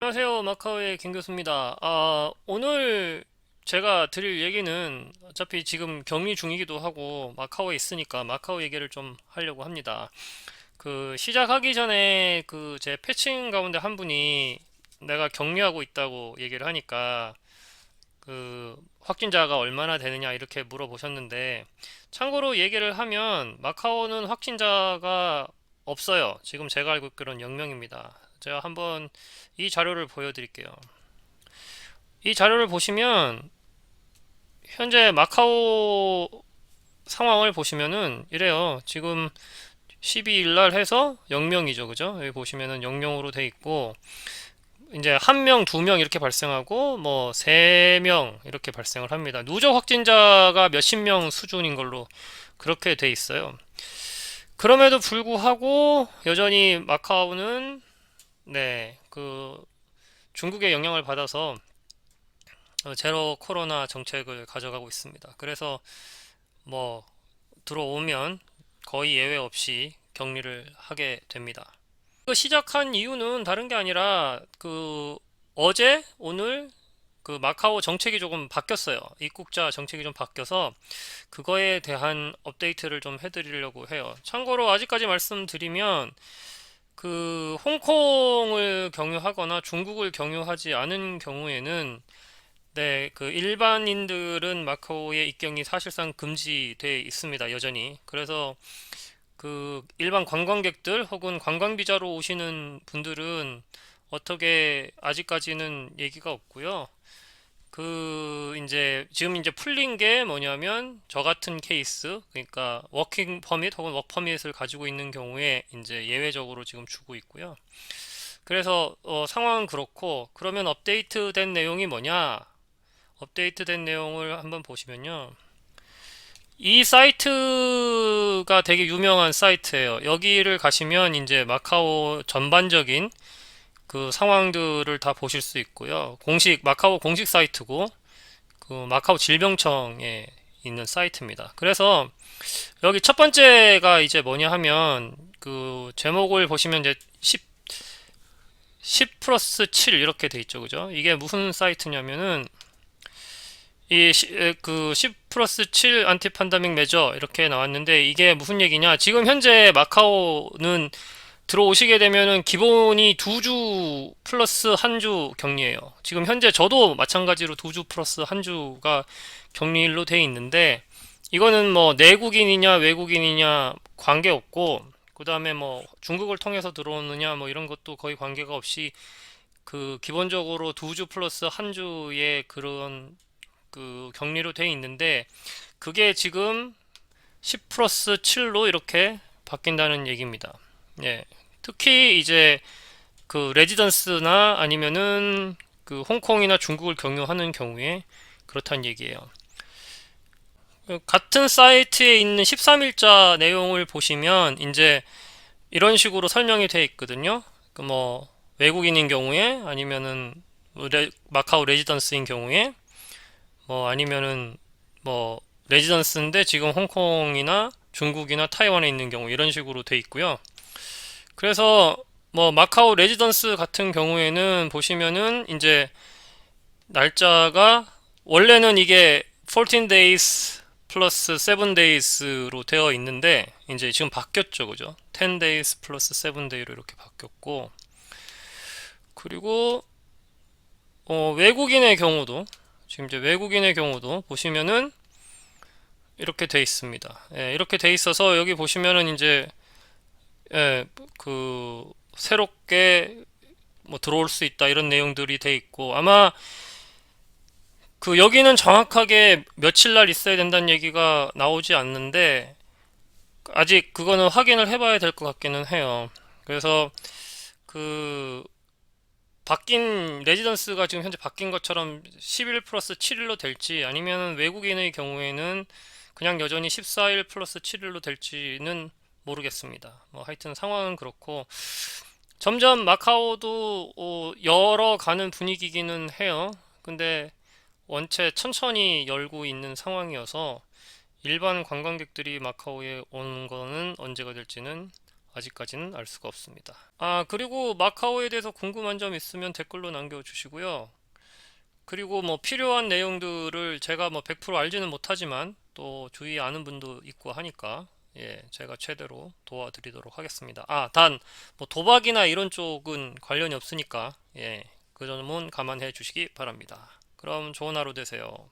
안녕하세요. 마카오의 김 교수입니다. 아, 오늘 제가 드릴 얘기는 어차피 지금 격리 중이기도 하고 마카오에 있으니까 마카오 얘기를 좀 하려고 합니다. 그 시작하기 전에 그 제 패칭 가운데 한 분이 내가 격리하고 있다고 얘기를 하니까 그 확진자가 얼마나 되느냐 이렇게 물어보셨는데 참고로 얘기를 하면 마카오는 확진자가 없어요. 지금 제가 알고 있기로는 0명입니다. 제가 한번 이 자료를 보여드릴게요. 이 자료를 보시면 현재 마카오 상황을 보시면은 이래요. 지금 12일 날 해서 0명이죠. 그죠? 여기 보시면은 0명으로 돼 있고 이제 한 명, 두 명 이렇게 발생하고 뭐 세 명 이렇게 발생을 합니다. 누적 확진자가 몇십 명 수준인 걸로 그렇게 돼 있어요. 그럼에도 불구하고 여전히 마카오는 네, 그 중국의 영향을 받아서 어, 제로 코로나 정책을 가져가고 있습니다. 그래서 뭐 들어오면 거의 예외 없이 격리를 하게 됩니다. 그 시작한 이유는 다른 게 아니라 그 어제 오늘 그 마카오 정책이 조금 바뀌었어요. 입국자 정책이 좀 바뀌어서 그거에 대한 업데이트를 좀 해드리려고 해요. 참고로 아직까지 말씀드리면 그 홍콩을 경유하거나 중국을 경유하지 않은 경우에는 네, 그 일반인들은 마카오의 입경이 사실상 금지돼 있습니다. 여전히. 그래서 그 일반 관광객들 혹은 관광 비자로 오시는 분들은 어떻게 아직까지는 얘기가 없고요. 그 이제 지금 이제 풀린 게 뭐냐면 저 같은 케이스 그러니까 워킹 퍼밋 혹은 워크 퍼밋을 가지고 있는 경우에 이제 예외적으로 지금 주고 있고요. 그래서 어, 상황은 그렇고 그러면 업데이트된 내용이 뭐냐? 업데이트된 내용을 한번 보시면요. 이 사이트가 되게 유명한 사이트예요. 여기를 가시면 이제 마카오 전반적인 그 상황들을 다 보실 수 있고요. 공식 마카오 공식 사이트고 그 마카오 질병청에 있는 사이트입니다. 그래서 여기 첫 번째가 이제 뭐냐 하면 그 제목을 보시면 이제 10 10 플러스 7 이렇게 돼 있죠. 그죠? 이게 무슨 사이트냐면은 이그10 플러스 7 안티 판다믹 메저 이렇게 나왔는데 이게 무슨 얘기냐? 지금 현재 마카오는 들어오시게 되면은 기본이 두 주 플러스 한 주 격리예요. 지금 현재 저도 마찬가지로 두 주 플러스 한 주가 격리일로 돼 있는데 이거는 뭐 내국인이냐 외국인이냐 관계 없고 그 다음에 뭐 중국을 통해서 들어오느냐 뭐 이런 것도 거의 관계가 없이 그 기본적으로 두 주 플러스 한 주의 그런 그 격리로 돼 있는데 그게 지금 10 플러스 7로 이렇게 바뀐다는 얘기입니다. 예. 특히 이제 그 레지던스나 아니면은 그 홍콩이나 중국을 경유하는 경우에 그렇다는 얘기예요. 같은 사이트에 있는 13일자 내용을 보시면 이제 이런 식으로 설명이 되어 있거든요. 그 뭐 외국인인 경우에 아니면은 레, 마카오 레지던스인 경우에 뭐 아니면은 뭐 레지던스인데 지금 홍콩이나 중국이나 타이완에 있는 경우 이런 식으로 돼 있고요. 그래서 뭐 마카오 레지던스 같은 경우에는 보시면은 이제 날짜가 원래는 이게 14 days 플러스 7 days로 되어 있는데 이제 지금 바뀌었죠. 그죠? 10 days 플러스 7 day로 이렇게 바뀌었고 그리고 어, 외국인의 경우도 지금 이제 외국인의 경우도 보시면은 이렇게 돼 있습니다. 예, 이렇게 돼 있어서 여기 보시면은 이제 예, 그 새롭게 뭐 들어올 수 있다 이런 내용들이 돼 있고 아마 그 여기는 정확하게 며칠 날 있어야 된다는 얘기가 나오지 않는데 아직 그거는 확인을 해봐야 될 것 같기는 해요. 그래서 그 바뀐 레지던스가 지금 현재 바뀐 것처럼 11 플러스 7일로 될지 아니면 외국인의 경우에는 그냥 여전히 14일 플러스 7일로 될지는 모르겠습니다. 뭐 하여튼 상황은 그렇고 점점 마카오도 어, 열어가는 분위기기는 해요. 근데 원체 천천히 열고 있는 상황이어서 일반 관광객들이 마카오에 오는 거는 언제가 될지는 아직까지는 알 수가 없습니다. 아, 그리고 마카오에 대해서 궁금한 점 있으면 댓글로 남겨주시고요. 그리고 뭐 필요한 내용들을 제가 뭐 100% 알지는 못하지만 또 주위에 아는 분도 있고 하니까 예, 제가 최대로 도와드리도록 하겠습니다. 아, 단 뭐 도박이나 이런 쪽은 관련이 없으니까 예, 그 점은 감안해 주시기 바랍니다. 그럼 좋은 하루 되세요.